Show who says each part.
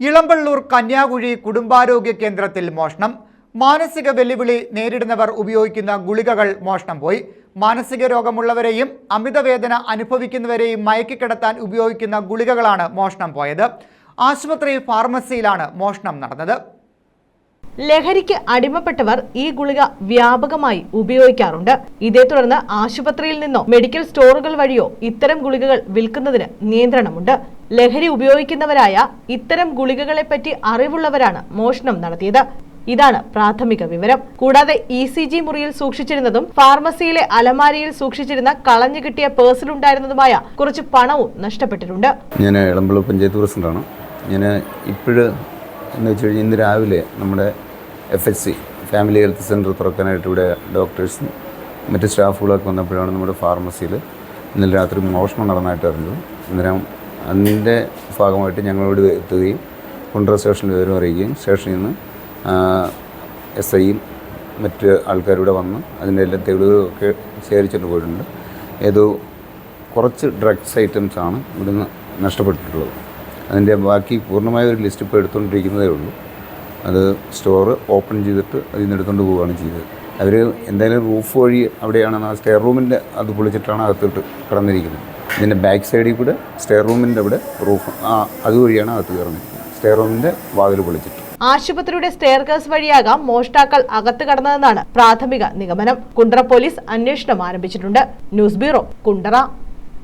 Speaker 1: ഇളമ്പള്ളൂർ കന്യാകുഴി കുടുംബാരോഗ്യ കേന്ദ്രത്തിൽ മോഷണം. മാനസിക വെല്ലുവിളി നേരിടുന്നവർ ഉപയോഗിക്കുന്ന ഗുളികകൾ മോഷണം പോയി. മാനസിക രോഗമുള്ളവരെയും അമിതവേദന അനുഭവിക്കുന്നവരെയും മയക്കിക്കിടത്താൻ ഉപയോഗിക്കുന്ന ഗുളികകളാണ് മോഷണം പോയത്. ആശുപത്രി ഫാർമസിയിലാണ് മോഷണം നടന്നത്.
Speaker 2: ലഹരിക്ക് അടിമപ്പെട്ടവർ ഈ ഗുളിക വ്യാപകമായി ഉപയോഗിക്കാറുണ്ട്. ഇതേ തുടർന്ന് ആശുപത്രിയിൽ നിന്നോ മെഡിക്കൽ സ്റ്റോറുകൾ വഴിയോ ഇത്തരം ഗുളികകൾ വിൽക്കുന്നതിന് നിയന്ത്രണമുണ്ട്. ലഹരി ഉപയോഗിക്കുന്നവരായ ഇത്തരം ഗുളികകളെപ്പറ്റി അറിവുള്ളവരാണ് മോഷണം നടത്തിയത്. ഇതാണ് പ്രാഥമിക വിവരം. കൂടാതെ ഇ സി ജി മുറിയിൽ സൂക്ഷിച്ചിരുന്നതും ഫാർമസിയിലെ അലമാരിയിൽ സൂക്ഷിച്ചിരുന്ന കളഞ്ഞു കിട്ടിയ പേഴ്സിലുണ്ടായിരുന്നതുമായ കുറച്ച് പണവും നഷ്ടപ്പെട്ടിട്ടുണ്ട്.
Speaker 3: ഞാൻ ഇളമ്പള്ളൂർ പഞ്ചായത്ത് പ്രസിഡന്റാണ്. ഞാൻ ഇപ്പോഴ് എന്ന് വെച്ച് കഴിഞ്ഞാൽ ഇന്ന് രാവിലെ നമ്മുടെ F S C family health centre തുറക്കാനായിട്ട് ഇവിടെ ഡോക്ടേഴ്സും മറ്റ് സ്റ്റാഫുകളൊക്കെ വന്നപ്പോഴാണ് നമ്മുടെ ഫാർമസിയിൽ ഇന്നലെ രാത്രി മോഷണം നടന്നതായിട്ട് അറിഞ്ഞത്. അന്നേരം അതിന്റെ ഭാഗമായിട്ട് ഞങ്ങളോട് എത്തുകയും കുണ്ട്ര സ്റ്റേഷനിൽ വിവരം അറിയിക്കുകയും സ്റ്റേഷനിൽ നിന്ന് എസ് ഐയും മറ്റ് ആൾക്കാരിവിടെ വന്ന് അതിന്റെ എല്ലാ തെളിവുകളൊക്കെ ശേഖരിച്ചിട്ട് പോയിട്ടുണ്ട്. ഏതോ കുറച്ച് ഡ്രഗ്സ് ഐറ്റംസാണ് ഇവിടുന്ന് നഷ്ടപ്പെട്ടിട്ടുള്ളത്. അതിന്റെ ബാക്കി പൂർണമായ ഒരു ലിസ്റ്റ് ഇപ്പോൾ എടുത്തുകൊണ്ടിരിക്കുന്നതേ ഉള്ളൂ. അത് സ്റ്റോർ ഓപ്പൺ ചെയ്തിട്ട് അതിൽ നിന്ന് എടുത്തുകൊണ്ട് പോവുകയാണ് ചെയ്തത്. അവർ എന്തായാലും റൂഫ് വഴി അവിടെയാണ് ആ സ്റ്റെയർ റൂമിന്റെ അത് പൊളിച്ചിട്ടാണ് അകത്തിട്ട് കിടന്നിരിക്കുന്നത്. ഇതിന്റെ ബാക്ക് സൈഡിൽ കൂടെ സ്റ്റെയർ റൂമിന്റെ അവിടെ റൂഫ് ആ അതുവഴിയാണ് അകത്ത് കയറുന്നത്. സ്റ്റെയർ റൂമിന്റെ വാതിൽ പൊളിച്ചിട്ട്.
Speaker 2: ആശുപത്രിയുടെ സ്റ്റെയർകേസ് വഴിയാകാം മോഷ്ടാക്കൾ അകത്ത് കടന്നതെന്നാണ് പ്രാഥമിക നിഗമനം. കുണ്ടറ പോലീസ് അന്വേഷണം ആരംഭിച്ചിട്ടുണ്ട്. News bureau Kundara